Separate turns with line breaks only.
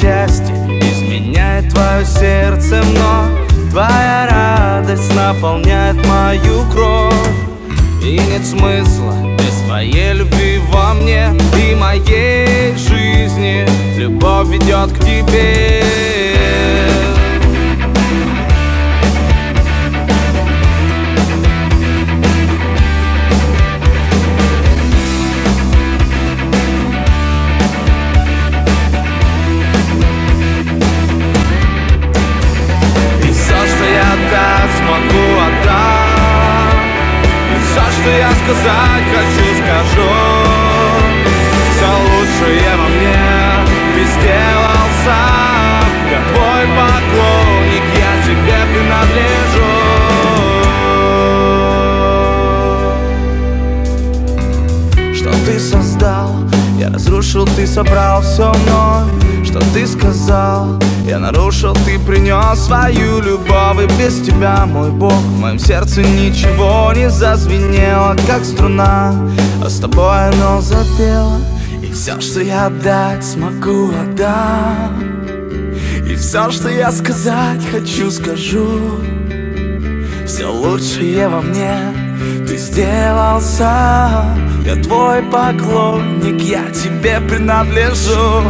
счастье изменяет твое сердце вновь Твоя радость наполняет мою кровь. И нет смысла без твоей любви во мне и моей жизни. Любовь ведет к тебе. Сказать хочу, скажу я разрушил, ты собрал все вновь Что ты сказал, я нарушил, ты принес свою любовь И без тебя, мой Бог, в моем сердце ничего не зазвенело Как струна, а с тобой оно запело И все, что я дать смогу, отдам. И все, что я сказать хочу, скажу. Все лучшее во мне ты сделал сам. Я твой поклонник, я тебе принадлежу